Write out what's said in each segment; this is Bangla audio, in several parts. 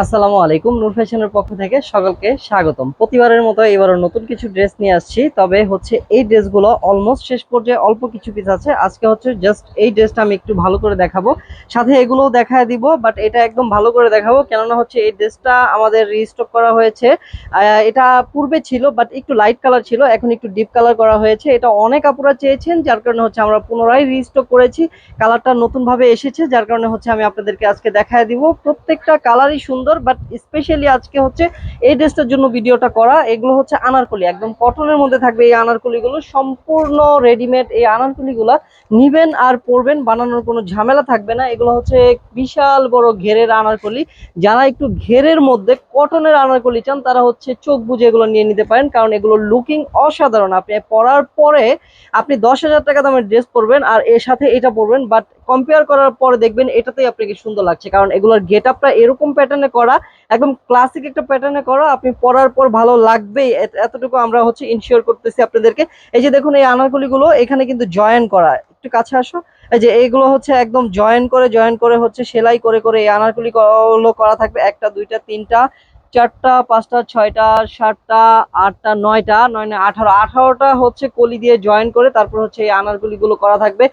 আসসালামু আলাইকুম। নূর ফ্যাশনের পক্ষ থেকে সকলকে স্বাগতম। প্রতিবারের মতো এবারও নতুন কিছু ড্রেস নিয়ে আসছি, তবে হচ্ছে এই ড্রেসগুলো অলমোস্ট শেষ পর্যায়ে অল্প কিছু পিস আছে। আজকে হচ্ছে জাস্ট এই ড্রেসটা আমি একটু ভালো করে দেখাবো। সাথে এগুলোও দেখায় দিব বাট এটা একদম ভালো করে দেখাবো। কেননা হচ্ছে এই ড্রেসটা আমাদের রিস্টক করা হয়েছে। এটা পূর্বে ছিল বাট একটু লাইট কালার ছিল। এখন একটু ডিপ কালার করা হয়েছে। এটা অনেক আপুরা চেয়েছেন, যার কারণে হচ্ছে আমরা পুনরায় রিস্টক করেছি। কালারটা নতুনভাবে এসেছে, যার কারণে হচ্ছে আমি আপনাদেরকে আজকে দেখায় দিব। প্রত্যেকটা কালারই সুন্দর বাট স্পেশালি আজকে হচ্ছে এই ড্রেসটার জন্য ভিডিওটা করা, এগুলো হচ্ছে আনারকলি, একদম কটনের মধ্যে থাকবে এই আনারকলিগুলো, সম্পূর্ণ রেডিমেড এই আনারকলিগুলো নিবেন আর পরবেন, বানানোর কোনো ঝামেলা থাকবে না, এগুলো হচ্ছে বিশাল বড় ঘেরের আনারকলি, যারা একটু ঘেরের মধ্যে কটনের আনারকলি চান, তারা হচ্ছে চোখ বুঝে এগুলো নিয়ে নিতে পারেন, কারণ এগুলো লুকিং অসাধারণ, আপনি পরার পরে আপনি দশ হাজার টাকা দামের ড্রেস পরবেন, আর এর সাথে এটা পরবেন বাট কম্পেয়ার করার পরে দেখবেন এটাতেই আপনাকে সুন্দর লাগছে, কারণ এগুলোর গেট আপটা এরকম প্যাটার্নে করা, একদম ক্লাসিক একটা প্যাটার্নে করা, আপনি পরার পর ভালো লাগবেই। এত- এতটুকু আমরা হচ্ছে ইনশিওর করতেছি আপনাদেরকে। এই যে দেখুন এই আনারকলিগুলো, এখানে কিন্তু জয়েন করা। একটু কাছে আসো। এই যে এইগুলো হচ্ছে একদম জয়েন করে জয়েন করে হচ্ছে সেলাই করে করে এই আনারকলি করা থাকবে একটা, দুইটা, তিনটা চারটা, পাঁচটা, ছয়টা, সাতটা, আটটা, নয়টা, নয় নয়, আঠারো। আঠারোটা হচ্ছে কলি দিয়ে জয়েন করে তারপর হচ্ছে এই আনারকলি গুলো করা থাকবে।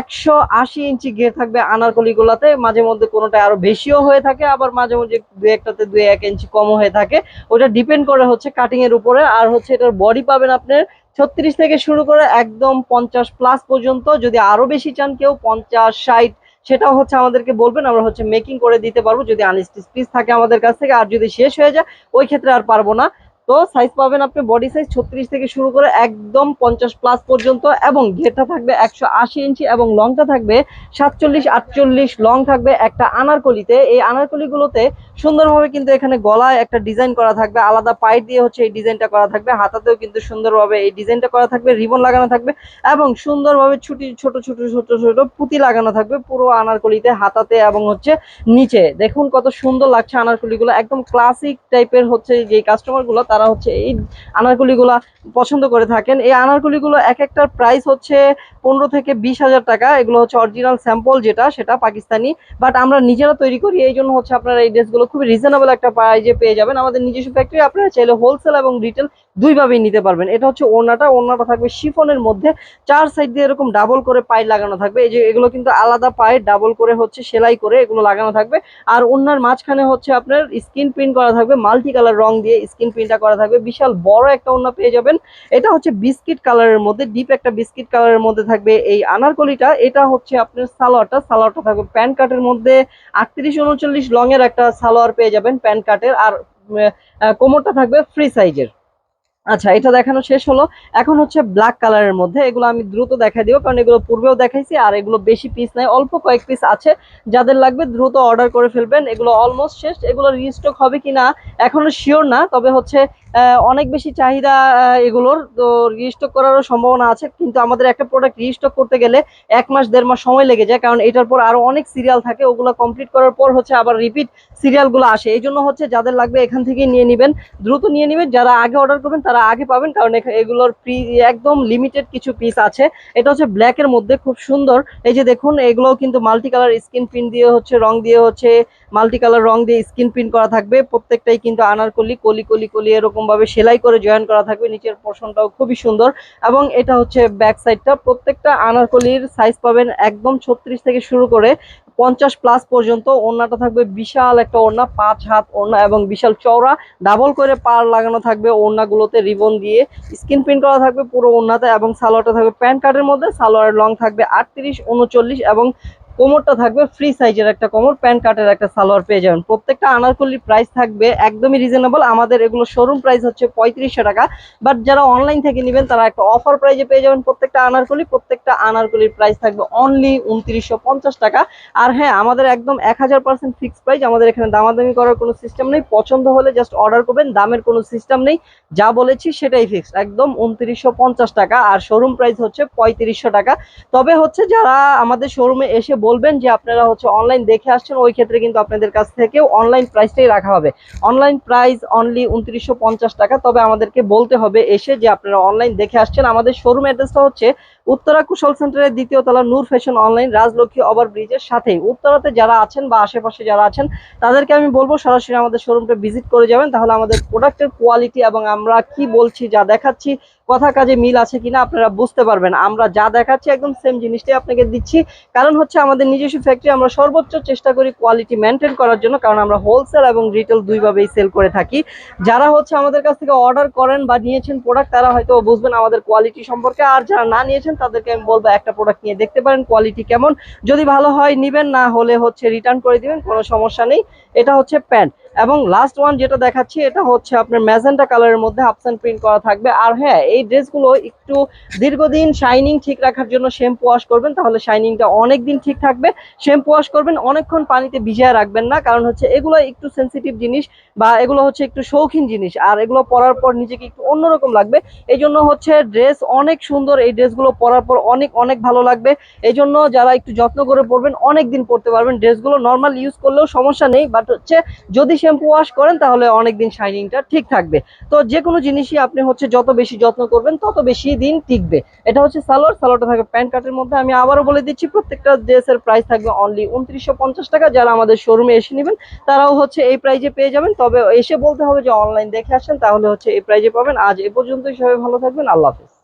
একশো আশি ইঞ্চি ঘের থাকবে আনারকলি গুলাতে মাঝে মধ্যে কোনোটা আরও বেশিও হয়ে থাকে, আবার মাঝে মধ্যে দু একটাতে দু এক ইঞ্চি কমও হয়ে থাকে। ওটা ডিপেন্ড করে হচ্ছে কাটিংয়ের উপরে। আর হচ্ছে এটার বডি পাবেন আপনার ছত্রিশ থেকে শুরু করে একদম পঞ্চাশ প্লাস পর্যন্ত। যদি আরও বেশি চান কেউ পঞ্চাশ, ষাট সেটাও হচ্ছে আমাদেরকে বলবেন, আমরা হচ্ছে মেকিং করে দিতে পারব যদি আনস্টিচ পিস থাকে আমাদের কাছ থেকে, আর যদি শেষ হয়ে যায়, ওই ক্ষেত্রে আর পারব না। তো সাইজ পাবেন আপনি বডি সাইজ ছত্রিশ থেকে শুরু করে একদম পঞ্চাশ প্লাস পর্যন্ত এবং ঘেরটা থাকবে একশো আশি ইঞ্চি এবং লংটা থাকবে সাতচল্লিশ, আটচল্লিশ লং থাকবে একটা আনারকলিতে। এই আনারকলিগুলোতে সুন্দরভাবে কিন্তু এখানে গলায় একটা ডিজাইন করা থাকবে। আলাদা পাইট দিয়ে হচ্ছে এই ডিজাইনটা করা থাকবে। হাতাতেও কিন্তু সুন্দরভাবে এই ডিজাইনটা করা থাকবে, রিবন লাগানো থাকবে এবং সুন্দরভাবে ছুটি, ছোট ছোট ছোট ছোট পুঁতি লাগানো থাকবে পুরো আনারকলিতে, হাতাতে এবং হচ্ছে নিচে। দেখুন কত সুন্দর লাগছে আনারকলিগুলো। একদম ক্লাসিক টাইপের হচ্ছে যে কাস্টমারগুলো তারা হচ্ছে এই আনারকলিগুলা পছন্দ করে থাকেন। এই আনারকলিগুলো এক একটার প্রাইস হচ্ছে পনেরো থেকে বিশ হাজার টাকা। এগুলো হচ্ছে অরিজিনাল স্যাম্পল যেটা, সেটা পাকিস্তানি। বাট আমরা নিজেরা তৈরি করি, এই জন্য হচ্ছে আপনারা এই ড্রেসগুলো খুবই রিজনেবল একটা প্রাইজে পেয়ে যাবেন। আমাদের নিজস্ব ফ্যাক্টরি আপনারা চাইলে হোলসেল এবং রিটেল দুইভাবেই নিতে পারবেন। এটা হচ্ছে ওড়নাটা ওড়নাটা থাকবে শিফনের মধ্যে। চার সাইড দিয়ে এরকম ডাবল করে পাই লাগানো থাকবে। এই যে এগুলো কিন্তু আলাদা পায়ে ডাবল করে হচ্ছে সেলাই করে এগুলো লাগানো থাকবে। আর ওড়নার মাঝখানে হচ্ছে আপনার স্কিন প্রিন্ট করা থাকবে মাল্টি কালার রং দিয়ে স্কিন প্রিন্টটা করা থাকবে। বিশাল বড় একটা ওড়না পেয়ে যাবেন। এটা হচ্ছে বিস্কিট কালারের মধ্যে, ডিপ একটা বিস্কিট কালারের মধ্যে থাকবে এই আনারকলিটা। এটা হচ্ছে আপনার সালোয়ারটা। সালোয়ারটা থাকবে প্যান্ট কাটের মধ্যে আটত্রিশ উনচল্লিশ লং এর একটা সালোয়ার পেয়ে যাবেন প্যান্ট কাটের। আর কোমরটা থাকবে ফ্রি সাইজের। আচ্ছা এটা দেখানো শেষ হলো। এখন হচ্ছে ব্ল্যাক কালারের মধ্যে। এগুলো আমি দ্রুত দেখাই দিব, কারণ এগুলো পূর্বেও দেখাইছি, আর এগুলো বেশি পিস নাই, অল্প কয়েক পিস আছে। যাদের লাগবে দ্রুত অর্ডার করে ফেলবেন, এগুলো অলমোস্ট শেষ। এগুলো রিস্টক হবে কিনা, এখনও শিওর না, তবে হচ্ছে অনেক বেশি চাহিদা এগুলোর। তো রিস্টক করারও সম্ভাবনা আছে, কিন্তু আমাদের একটা প্রোডাক্ট রিস্টক করতে গেলে এক মাস, দেড় মাস সময় লেগে যায়, কারণ এটার পর আরও অনেক সিরিয়াল থাকে, ওগুলো কমপ্লিট করার পর হচ্ছে আবার রিপিট সিরিয়ালগুলো আসে। এই জন্য হচ্ছে যাদের লাগবে এখান থেকেই নিয়ে নেবেন, দ্রুত নিয়ে নেবেন। যারা আগে অর্ডার করবেন, তারা আগে পাবেন, কারণ এগুলোর ফ্রি একদম লিমিটেড কিছু পিস আছে। এটা হচ্ছে ব্ল্যাকের মধ্যে, খুব সুন্দর। এই যে দেখুন, এগুলোও কিন্তু মাল্টি কালার স্কিন প্রিন্ট দিয়ে হচ্ছে, রং দিয়ে হচ্ছে মাল্টি কালার রং দিয়ে স্কিন প্রিন্ট করা থাকবে। প্রত্যেকটাই কিন্তু আনারকলি, কলি কলি কলি এরকম ভাবে সেলাই করে জয়েন করা থাকবে। নিচের পোর্শনটাও খুবই সুন্দর। এবং এটা হচ্ছে ব্যাক সাইডটা প্রত্যেকটা আনারকলির সাইজ পাবেন একদম ছত্রিশ থেকে শুরু করে পঞ্চাশ প্লাস পর্যন্ত। ওড়নাটা থাকবে বিশাল একটা ওড়না, পাঁচ হাত ওড়না এবং বিশাল চওড়া। ডাবল করে পার লাগানো থাকবে ওড়নাগুলোতে রিবন দিয়ে। স্কিন প্রিন্ট করা থাকবে পুরো ওড়নাতে এবং সালোয়ারটা থাকবে প্যান্ট কার্ডের মধ্যে। সালোয়ারের লং থাকবে আটত্রিশ, উনচল্লিশ এবং কোমরটা থাকবে ফ্রি সাইজের একটা কোমর প্যান্ট কাটের একটা সালোয়ার পেয়ে যাবেন। প্রত্যেকটা আনারকলির প্রাইস থাকবে একদমই রিজনেবল আমাদের এগুলো শোরুম প্রাইস হচ্ছে পঁয়ত্রিশশো টাকা। বাট যারা অনলাইন থেকে নেবেন, তারা একটা অফার প্রাইজে পেয়ে যাবেন প্রত্যেকটা আনারকলি। প্রত্যেকটা আনারকলির প্রাইস থাকবে অনলি উনত্রিশশো টাকা। আর হ্যাঁ আমাদের একদম এক হাজার পার্সেন্ট ফিক্স প্রাইস আমাদের এখানে দামাদামি করার কোনো সিস্টেম নেই। পছন্দ হলে জাস্ট অর্ডার করবেন। দামের কোনো সিস্টেম নেই। যা বলেছি সেটাই ফিক্স একদম উনত্রিশশো টাকা। আর শোরুম প্রাইস হচ্ছে পঁয়ত্রিশশো টাকা। তবে হচ্ছে যারা আমাদের শোরুমে এসে বলবেন যে আপনারা হচ্ছে অনলাইন দেখে আসছেন, ওই ক্ষেত্রে কিন্তু আপনাদের কাছ থেকেও অনলাইন প্রাইসটাই রাখা হবে। অনলাইন প্রাইস অনলি উনত্রিশশো টাকা, তবে আমাদেরকে বলতে হবে এসে যে আপনারা অনলাইন দেখে আসছেন। আমাদের শোরুম অ্যাড্রেসটা হচ্ছে উত্তরা কুশল সেন্টারের দ্বিতীয় তলা Noor fashion online Rajlakshmi over ব্রিজের সাথে উত্তরাতে যারা আছেন বা আশেপাশে যারা আছেন, তাদেরকে আমি বলব সরাসরি আমাদের শোরুমটা ভিজিট করে যাবেন। তাহলে আমাদের প্রোডাক্টের কোয়ালিটি এবং আমরা কি বলছি, যা দেখাচ্ছি, কথা কাজে মিল আছে কিনা আপনারা বুঝতে পারবেন। আমরা যা দেখাচ্ছি একদম সেম জিনিসটাই আপনাকে দিচ্ছি। কারণ হচ্ছে আমাদের নিজস্ব ফ্যাক্টরি আমরা সর্বোচ্চ চেষ্টা করি কোয়ালিটি মেনটেন করার জন্য, কারণ আমরা হোলসেল এবং রিটেল দুইভাবেই সেল করে থাকি। যারা হচ্ছে আমাদের কাছ থেকে অর্ডার করেন বা নিয়েছেন প্রোডাক্ট তারা হয়তো বুঝবেন আমাদের কোয়ালিটি সম্পর্কে। আর যারা না নিয়েছেন তাদেরকে আমি বলব একটা প্রোডাক্ট নিয়ে দেখতে পারেন কোয়ালিটি কেমন। যদি ভালো হয়, নিবেন, না হলে হচ্ছে রিটার্ন করে দিবেন, কোনো সমস্যা নেই। এটা হচ্ছে প্যান্ট। এবং লাস্ট ওয়ান যেটা দেখাচ্ছি, এটা হচ্ছে আপনার ম্যাজেন্টা কালারের মধ্যে আপসান প্রিন্ট করা থাকবে। আর হ্যাঁ এই ড্রেসগুলো একটু দীর্ঘদিন শাইনিং ঠিক রাখার জন্য শ্যাম্পু ওয়াশ করবেন, তাহলে শাইনিংটা অনেক দিন ঠিক থাকবে। শ্যাম্পু ওয়াশ করবেন, অনেকক্ষণ পানিতে ভিজিয়ে রাখবেন না, কারণ হচ্ছে এগুলো একটু সেন্সিটিভ জিনিস। বা এগুলো হচ্ছে একটু শৌখিন জিনিস, আর এগুলো পরার পর নিজেকে একটু অন্যরকম লাগবে। এই জন্য হচ্ছে ড্রেস অনেক সুন্দর, এই ড্রেসগুলো পরার পর অনেক অনেক ভালো লাগবে। এই জন্য যারা একটু যত্ন করে পরবেন, অনেক দিন পরতে পারবেন। ড্রেসগুলো নর্মাল ইউজ করলেও সমস্যা নেই বাট হচ্ছে যদি শ্যাম্পু ওয়াশ করেন, তাহলে অনেক দিন শাইনিংটা ঠিক থাকবে। তো যে কোনো জিনিসই আপনি হচ্ছে যত বেশি যত্ন করবেন, তত বেশি দিন টিকবে। এটা হচ্ছে সালোয়ার, সালোয়ারটা থাকবে প্যান্ট কাটের মধ্যে। আমি আবারও বলে দিচ্ছি, প্রত্যেকটা ড্রেসের প্রাইস থাকবে অনলি উনত্রিশশো টাকা। যারা আমাদের শোরুমে এসে নেবেন, তারাও হচ্ছে এই প্রাইজে পেয়ে যাবেন। তবে এসে বলতে হবে যে অনলাইন দেখে আসেন, তাহলে হচ্ছে এই প্রাইজে পাবেন। আজ এ পর্যন্তই, সবাই ভালো থাকবেন, আল্লাহ হাফিজ।